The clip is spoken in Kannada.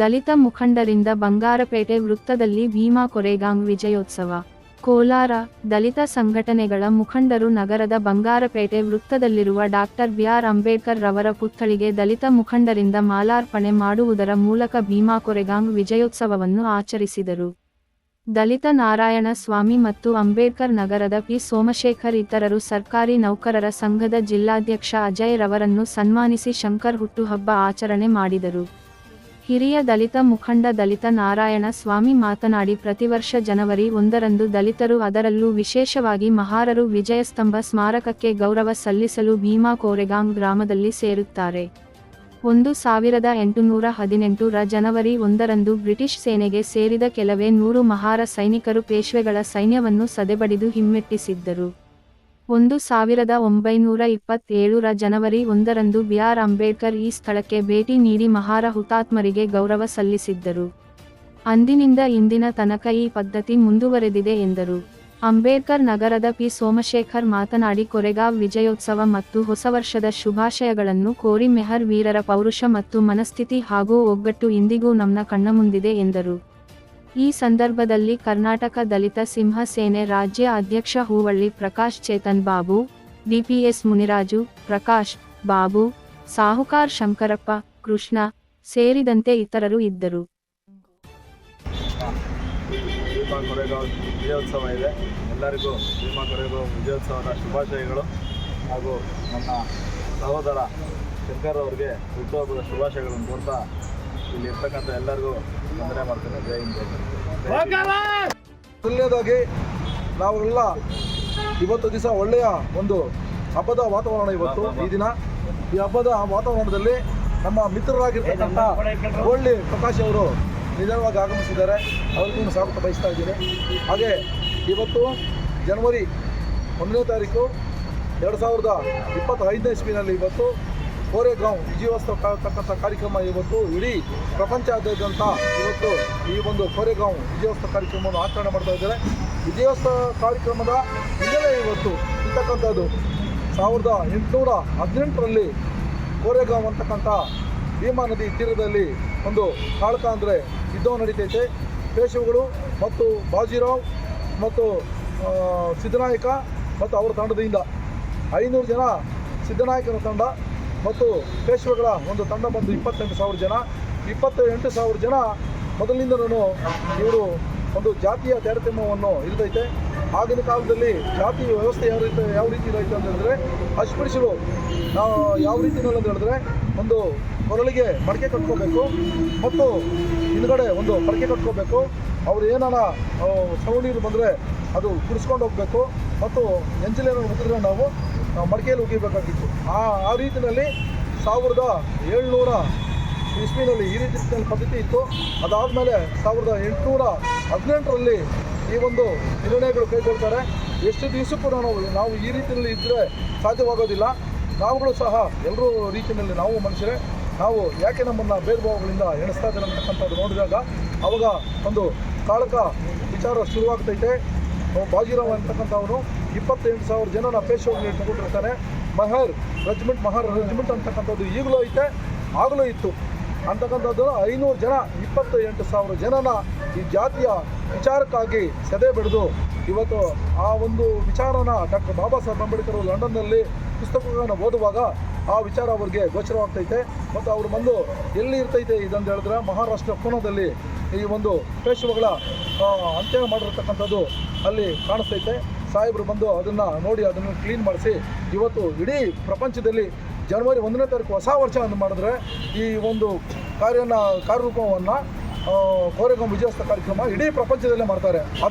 ದಲಿತ ಮುಖಂಡರಿಂದ ಬಂಗಾರಪೇಟೆ ವೃತ್ತದಲ್ಲಿ ಭೀಮಾ ಕೊರೆಗಾಂಗ್ ವಿಜಯೋತ್ಸವ. ಕೋಲಾರ, ದಲಿತ ಸಂಘಟನೆಗಳ ಮುಖಂಡರು ನಗರದ ಬಂಗಾರಪೇಟೆ ವೃತ್ತದಲ್ಲಿರುವ ಡಾಕ್ಟರ್ ಬಿಆರ್ ಅಂಬೇಡ್ಕರ್ ರವರ ಪುತ್ಥಳಿಗೆ ದಲಿತ ಮುಖಂಡರಿಂದ ಮಾಲಾರ್ಪಣೆ ಮಾಡುವುದರ ಮೂಲಕ ಭೀಮಾ ಕೊರೆಗಾಂಗ್ ವಿಜಯೋತ್ಸವವನ್ನು ಆಚರಿಸಿದರು. ದಲಿತ ನಾರಾಯಣ ಸ್ವಾಮಿ ಮತ್ತು ಅಂಬೇಡ್ಕರ್ ನಗರದ ಪಿ. ಸೋಮಶೇಖರ್ ಇತರರು ಸರ್ಕಾರಿ ನೌಕರರ ಸಂಘದ ಜಿಲ್ಲಾಧ್ಯಕ್ಷ ಅಜಯ್ ರವರನ್ನು ಸನ್ಮಾನಿಸಿ ಶಂಕರ್ ಹುಟ್ಟುಹಬ್ಬ ಆಚರಣೆ ಮಾಡಿದರು. ಹಿರಿಯ ದಲಿತ ಮುಖಂಡ ದಲಿತ ನಾರಾಯಣ ಸ್ವಾಮಿ ಮಾತನಾಡಿ ಪ್ರತಿವರ್ಷ ಜನವರಿ ಒಂದರಂದು ದಲಿತರು ಅದರಲ್ಲೂ ವಿಶೇಷವಾಗಿ ಮಹಾರರು ವಿಜಯಸ್ತಂಭ ಸ್ಮಾರಕಕ್ಕೆ ಗೌರವ ಸಲ್ಲಿಸಲು ಭೀಮಾ ಕೋರೆಗಾಂ ಗ್ರಾಮದಲ್ಲಿ ಸೇರುತ್ತಾರೆ. ಒಂದು ಸಾವಿರದ ಎಂಟುನೂರ ಹದಿನೆಂಟು ರ ಜನವರಿ ಒಂದರಂದು ಬ್ರಿಟಿಷ್ ಸೇನೆಗೆ ಸೇರಿದ ಕೆಲವೇ ನೂರು ಮಹಾರ ಸೈನಿಕರು ಪೇಶ್ವೆಗಳ ಸೈನ್ಯವನ್ನು ಸದೆಬಡಿದು ಹಿಮ್ಮೆಟ್ಟಿಸಿದ್ದರು. ಒಂದು ಸಾವಿರದ ಒಂಬೈನೂರ ಇಪ್ಪತ್ತೇಳರ ಜನವರಿ ಒಂದರಂದು ಬಿಆರ್ ಅಂಬೇಡ್ಕರ್ ಈ ಸ್ಥಳಕ್ಕೆ ಭೇಟಿ ನೀಡಿ ಮಹಾರ ಹುತಾತ್ಮರಿಗೆ ಗೌರವ ಸಲ್ಲಿಸಿದ್ದರು. ಅಂದಿನಿಂದ ಇಂದಿನ ತನಕ ಈ ಪದ್ಧತಿ ಮುಂದುವರೆದಿದೆ ಎಂದರು. ಅಂಬೇಡ್ಕರ್ ನಗರದ ಪಿ ಸೋಮಶೇಖರ್ ಮಾತನಾಡಿ ಕೊರೆಗಾವ್ ವಿಜಯೋತ್ಸವ ಮತ್ತು ಹೊಸ ವರ್ಷದ ಶುಭಾಶಯಗಳನ್ನು ಕೋರಿ ಮೆಹರ್ ವೀರರ ಪೌರುಷ ಮತ್ತು ಮನಸ್ಥಿತಿ ಹಾಗೂ ಒಗ್ಗಟ್ಟು ಇಂದಿಗೂ ನಮ್ಮ ಕಣ್ಣ ಮುಂದಿದೆ ಎಂದರು. ಈ ಸಂದರ್ಭದಲ್ಲಿ ಕರ್ನಾಟಕ ದಲಿತ ಸಿಂಹ ಸೇನೆ ರಾಜ್ಯ ಅಧ್ಯಕ್ಷ ಹೂವಳ್ಳಿ ಪ್ರಕಾಶ್ ಚೇತನ್ ಬಾಬು, ಡಿಪಿಎಸ್ ಮುನಿರಾಜು, ಪ್ರಕಾಶ್, ಬಾಬು, ಸಾಹುಕಾರ್ ಶಂಕರಪ್ಪ, ಕೃಷ್ಣ ಸೇರಿದಂತೆ ಇತರರು ಇದ್ದರು. ವಿಜಯೋತ್ಸವ ಇದೆ. ಎಲ್ಲರಿಗೂ ಭೀಮಾ ಕೊರೆಗೋ ವಿಜಯೋತ್ಸವದ ಶುಭಾಶಯಗಳು ಹಾಗೂ ನನ್ನ ಸಹೋದರ ಶಂಕರ್ ಅವರಿಗೆ ಹುಟ್ಟುಹಬ್ಬದ ಶುಭಾಶಯಗಳನ್ನು ಕೋರ್ತಾ ಇಲ್ಲಿ ಇರ್ತಕ್ಕಂಥ ಎಲ್ಲರಿಗೂ ತೊಂದರೆ ಜೈ ಹಿಂದ್. ಮೊದಲನೇದಾಗಿ ನಾವೆಲ್ಲ ಇವತ್ತು ದಿವಸ ಒಳ್ಳೆಯ ಒಂದು ಹಬ್ಬದ ವಾತಾವರಣ ಇವತ್ತು. ಈ ದಿನ ಈ ಹಬ್ಬದ ವಾತಾವರಣದಲ್ಲಿ ನಮ್ಮ ಮಿತ್ರರಾಗಿರ್ತಕ್ಕಂಥ ಒಳ್ಳೆ ಪ್ರಕಾಶ್ ಅವರು ನಿಧಾನವಾಗಿ ಆಗಮಿಸಿದ್ದಾರೆ. ಅವರಿಗೂ ಸ್ವಾಗತ ಬಯಸ್ತಾ ಇದ್ದೀನಿ. ಹಾಗೆ ಇವತ್ತು ಜನವರಿ ಒಂದನೇ ತಾರೀಕು ಎರಡು ಸಾವಿರದ ಇಪ್ಪತ್ತೈದನೇ ಇಸ್ವಿನಲ್ಲಿ ಇವತ್ತು ಕೋರೆಗಾಂವ್ ವಿಜಯೋತ್ಸವ ಕಾರ್ತಕ್ಕಂಥ ಕಾರ್ಯಕ್ರಮ ಇವತ್ತು ಇಡೀ ಪ್ರಪಂಚಾದ್ಯಂತ ಇವತ್ತು ಈ ಒಂದು ಕೋರೆಗಾಂವ್ ವಿಜಯೋತ್ಸವ ಕಾರ್ಯಕ್ರಮವನ್ನು ಆಚರಣೆ ಮಾಡ್ತಾ ಇದ್ದಾರೆ. ವಿಜಯೋತ್ಸವ ಕಾರ್ಯಕ್ರಮದ ಹಿನ್ನೆಲೆ ಇವತ್ತು ಇರ್ತಕ್ಕಂಥದ್ದು ಸಾವಿರದ ಎಂಟುನೂರ ಹದಿನೆಂಟರಲ್ಲಿ ಕೋರೆಗಾಂವ್ ಅಂತಕ್ಕಂಥ ಭೀಮಾ ನದಿ ತೀರದಲ್ಲಿ ಒಂದು ಕಾಳಕ ಅಂದರೆ ಯುದ್ಧ ನಡೀತೈತೆ. ಪೇಶವುಗಳು ಮತ್ತು ಬಾಜಿರಾವ್ ಮತ್ತು ಸಿದ್ದನಾಯಕ ಮತ್ತು ಅವರ ತಂಡದಿಂದ ಐನೂರು ಜನ ಸಿದ್ದನಾಯಕನ ತಂಡ ಮತ್ತು ಪೇಶ್ವೆಗಳ ಒಂದು ತಂಡ ಬಂದು ಇಪ್ಪತ್ತೆಂಟು ಸಾವಿರ ಜನ ಇಪ್ಪತ್ತ ಎಂಟು ಸಾವಿರ ಜನ ಮೊದಲಿನಿಂದಲೂ ಇವರು ಒಂದು ಜಾತಿಯ ತಾರತಮ್ಯವನ್ನು ಇರ್ತೈತೆ ಆಗಿನ ಕಾಲದಲ್ಲಿ ಜಾತಿ ವ್ಯವಸ್ಥೆ ಯಾವ ರೀತಿ ಯಾವ ರೀತಿ ಇರೈತೆ ಅಂತ ಹೇಳಿದ್ರೆ ಅಸ್ಪೃಶ್ಯರು ನಾವು ಯಾವ ರೀತಿ ಅಂತ ಹೇಳಿದ್ರೆ ಒಂದು ಕೊರಳಿಗೆ ಮಡಕೆ ಕಟ್ಕೋಬೇಕು ಮತ್ತು ಹಿಂದ್ಗಡೆ ಒಂದು ಮಡಿಕೆ ಕಟ್ಕೋಬೇಕು. ಅವ್ರು ಏನಾರ ಆ, ನೀರು ಬಂದರೆ ಅದು ಕುಡಿಸ್ಕೊಂಡು ಹೋಗಬೇಕು. ಮತ್ತು ಎಂಜಲೇನನ್ನು ಮುಗಿದ್ರೆ ನಾವು ಮಡಿಕೆಯಲ್ಲಿ ಉಗಿಬೇಕಾಗಿತ್ತು. ಆ ಆ ರೀತಿಯಲ್ಲಿ ಸಾವಿರದ ಏಳ್ನೂರ ಇಸ್ವಿನಲ್ಲಿ ಈ ರೀತಿ ಪದ್ಧತಿ ಇತ್ತು. ಅದಾದಮೇಲೆ ಸಾವಿರದ ಎಂಟುನೂರ ಹದಿನೆಂಟರಲ್ಲಿ ಈ ಒಂದು ನಿರ್ಣಯಗಳು ಕೈಗೊಳ್ತಾರೆ. ಎಷ್ಟು ದಿವಸಕ್ಕೂ ನಾವು ನಾವು ಈ ರೀತಿಯಲ್ಲಿ ಇದ್ದರೆ ಸಾಧ್ಯವಾಗೋದಿಲ್ಲ. ನಾವುಗಳು ಸಹ ಎಲ್ಲರೂ ರೀತಿಯಲ್ಲಿ ನಾವು ಮನುಷ್ಯರೇ. ನಾವು ಯಾಕೆ ನಮ್ಮನ್ನು ಭೇದ ಭಾವಗಳಿಂದ ಎಣಿಸ್ತಾ ಇದ್ದಾರೆ ಅಂತಕ್ಕಂಥದ್ದು ನೋಡಿದಾಗ ಅವಾಗ ಒಂದು ಕಾಳಕ ವಿಚಾರ ಶುರುವಾಗ್ತೈತೆ. ಬಾಜಿರಾವ್ ಅಂತಕ್ಕಂಥವನು ಇಪ್ಪತ್ತೆಂಟು ಸಾವಿರ ಜನನ ಪೇಶವಾಗಿ ಇಟ್ಕೊಂಡಿರ್ತಾರೆ. ಮಹರ್, ರೆಜಿಮೆಂಟ್ ಮಹರ್, ರೆಜಿಮೆಂಟ್ ಅಂತಕ್ಕಂಥದ್ದು ಈಗಲೂ ಐತೆ, ಆಗಲೂ ಇತ್ತು. ಅಂತಕ್ಕಂಥದ್ದು ಐನೂರು ಜನ ಇಪ್ಪತ್ತು ಎಂಟು ಸಾವಿರ ಜನನ ಈ ಜಾತಿಯ ವಿಚಾರಕ್ಕಾಗಿ ಸದೆ ಬೆಳೆದು ಇವತ್ತು ಆ ಒಂದು ವಿಚಾರನ ಡಾಕ್ಟರ್ ಬಾಬಾ ಸಾಹೇಬ್ ಅಂಬೇಡ್ಕರ್ ಲಂಡನ್ನಲ್ಲಿ ಪುಸ್ತಕಗಳನ್ನು ಓದುವಾಗ ಆ ವಿಚಾರ ಅವ್ರಿಗೆ ಗೋಚರವಾಗ್ತೈತೆ. ಮತ್ತು ಅವರು ಬಂದು ಎಲ್ಲಿ ಇರ್ತೈತೆ ಇದಂತ ಹೇಳಿದ್ರೆ ಮಹಾರಾಷ್ಟ್ರ ಪೂನಾದಲ್ಲಿ ಈ ಒಂದು ಪೇಶ್ವಗಳ ಅಂತ್ಯ ಮಾಡಿರ್ತಕ್ಕಂಥದ್ದು ಅಲ್ಲಿ ಕಾಣಿಸ್ತೈತೆ. ಸಾಹೇಬರು ಬಂದು ಅದನ್ನು ನೋಡಿ ಅದನ್ನು ಕ್ಲೀನ್ ಮಾಡಿಸಿ, ಇವತ್ತು ಇಡೀ ಪ್ರಪಂಚದಲ್ಲಿ ಜನವರಿ ಒಂದನೇ ತಾರೀಕು ಹೊಸ ವರ್ಷ ಅಂತ ಮಾಡಿದ್ರೆ ಈ ಒಂದು ಕಾರ್ಯನ ಕಾರ್ಯರೂಪವನ್ನು ಕೋರೆಗೊಂಬ ವಿಜಯೋತ್ಸವ ಕಾರ್ಯಕ್ರಮ ಇಡೀ ಪ್ರಪಂಚದಲ್ಲೇ ಮಾಡ್ತಾರೆ. ಅದು